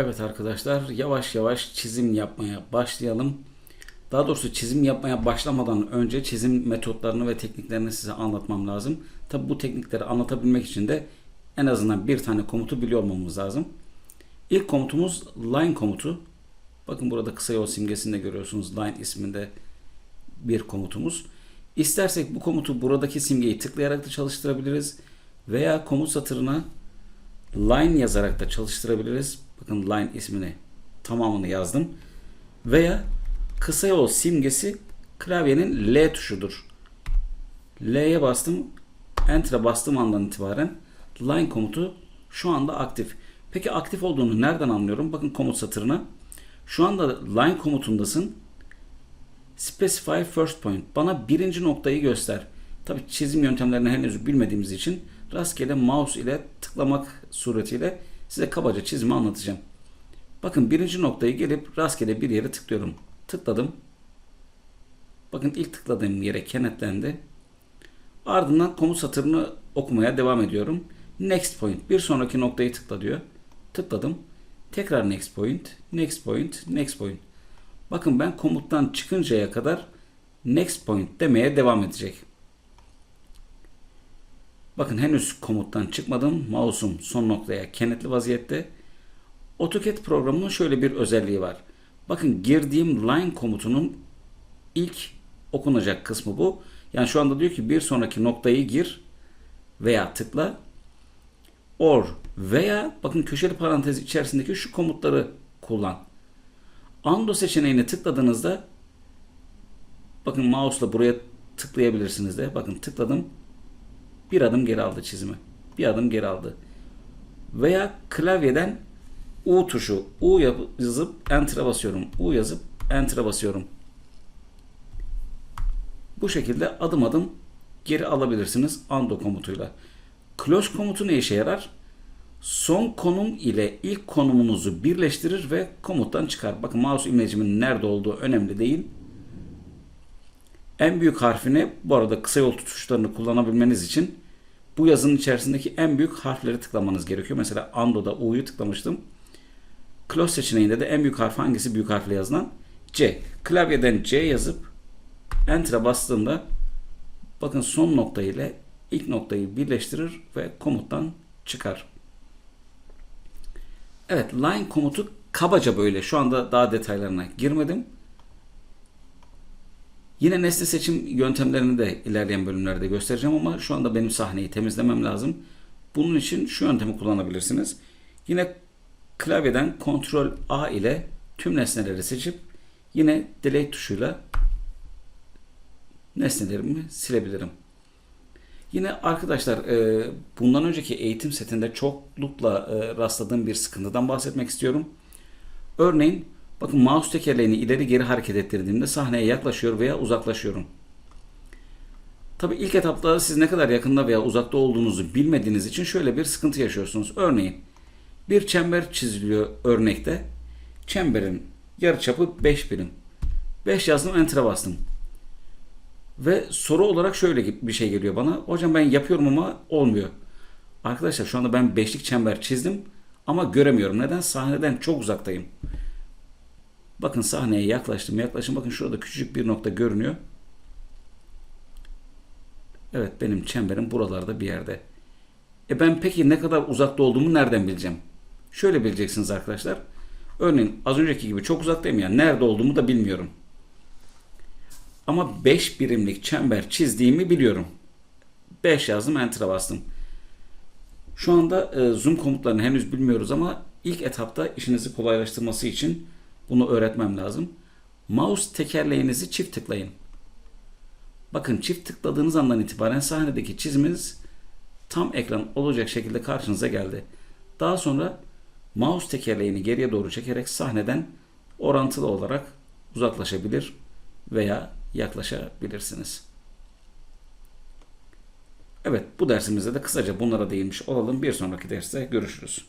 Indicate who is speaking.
Speaker 1: Evet arkadaşlar yavaş yavaş çizim yapmaya başlayalım. Daha doğrusu çizim yapmaya başlamadan önce çizim metotlarını ve tekniklerini size anlatmam lazım. Tabi bu teknikleri anlatabilmek için de en azından bir tane komutu biliyor olmamız lazım. İlk komutumuz line komutu. Bakın burada kısa yol simgesini de görüyorsunuz. Line isminde bir komutumuz. İstersek bu komutu buradaki simgeyi tıklayarak da çalıştırabiliriz. Veya komut satırına line yazarak da çalıştırabiliriz. Bakın line ismini tamamını yazdım. Veya kısa yol simgesi klavyenin L tuşudur. L'ye bastım. Enter'a bastığım andan itibaren line komutu şu anda aktif. Peki aktif olduğunu nereden anlıyorum? Bakın komut satırına. Şu anda line komutundasın. Specify first point. Bana birinci noktayı göster. Tabi çizim yöntemlerini henüz bilmediğimiz için rastgele mouse ile tıklamak suretiyle size kabaca çizimi anlatacağım. Bakın birinci noktayı gelip rastgele bir yere tıklıyorum. Tıkladım. Bakın ilk tıkladığım yere kenetlendi. Ardından komut satırını okumaya devam ediyorum. Next point. Bir sonraki noktayı tıkla diyor. Tıkladım. Tekrar next point, next point, next point. Bakın ben komuttan çıkıncaya kadar next point demeye devam edecek. Bakın henüz komuttan çıkmadım. Mouse'um son noktaya kenetli vaziyette. AutoCAD programının şöyle bir özelliği var. Bakın girdiğim line komutunun ilk okunacak kısmı bu. Yani şu anda diyor ki bir sonraki noktayı gir veya tıkla or veya bakın köşeli parantez içerisindeki şu komutları kullan. Undo seçeneğine tıkladığınızda bakın mouse'la buraya tıklayabilirsiniz de. Bakın tıkladım. Bir adım geri aldı çizimi. Bir adım geri aldı. Veya klavyeden U tuşu U yazıp Enter'a basıyorum. U yazıp Enter'a basıyorum. Bu şekilde adım adım geri alabilirsiniz undo komutuyla. Close komutu ne işe yarar? Son konum ile ilk konumunuzu birleştirir ve komuttan çıkar. Bakın mouse imlecimin nerede olduğu önemli değil. En büyük harfini bu arada kısa yol tutuşlarını kullanabilmeniz için bu yazının içerisindeki en büyük harfleri tıklamanız gerekiyor. Mesela Ando'da U'yu tıklamıştım. Close seçeneğinde de en büyük harf hangisi büyük harfle yazılan? C. Klavyeden C yazıp Enter'a bastığımda bakın son nokta ile ilk noktayı birleştirir ve komuttan çıkar. Evet line komutu kabaca böyle. Şu anda daha detaylarına girmedim. Yine nesne seçim yöntemlerini de ilerleyen bölümlerde göstereceğim ama şu anda benim sahneyi temizlemem lazım. Bunun için şu yöntemi kullanabilirsiniz. Yine klavyeden Ctrl A ile tüm nesneleri seçip yine delete tuşuyla nesnelerimi silebilirim. Yine arkadaşlar e, bundan önceki eğitim setinde çoklukla e, rastladığım bir sıkıntıdan bahsetmek istiyorum. Örneğin bakın mouse tekerleğini ileri geri hareket ettirdiğimde sahneye yaklaşıyor veya uzaklaşıyorum. Tabi ilk etapta siz ne kadar yakında veya uzakta olduğunuzu bilmediğiniz için şöyle bir sıkıntı yaşıyorsunuz. Örneğin bir çember çiziliyor örnekte. Çemberin yarıçapı 5 birim. 5 yazdım enter'a bastım. Ve soru olarak şöyle bir şey geliyor bana. Hocam ben yapıyorum ama olmuyor. Arkadaşlar şu anda ben beşlik çember çizdim ama göremiyorum. Neden? Sahneden çok uzaktayım. Bakın sahneye yaklaştım yaklaştım. Bakın şurada küçücük bir nokta görünüyor. Evet benim çemberim buralarda bir yerde. E ben peki ne kadar uzakta olduğumu nereden bileceğim? Şöyle bileceksiniz arkadaşlar. Örneğin az önceki gibi çok uzaktayım ya. Nerede olduğumu da bilmiyorum. Ama 5 birimlik çember çizdiğimi biliyorum. 5 yazdım enter'a bastım. Şu anda e, zoom komutlarını henüz bilmiyoruz ama ilk etapta işinizi kolaylaştırması için bunu öğretmem lazım. Mouse tekerleğinizi çift tıklayın. Bakın çift tıkladığınız andan itibaren sahnedeki çiziminiz tam ekran olacak şekilde karşınıza geldi. Daha sonra mouse tekerleğini geriye doğru çekerek sahneden orantılı olarak uzaklaşabilir veya yaklaşabilirsiniz. Evet bu dersimizde de kısaca bunlara değinmiş olalım. Bir sonraki derste görüşürüz.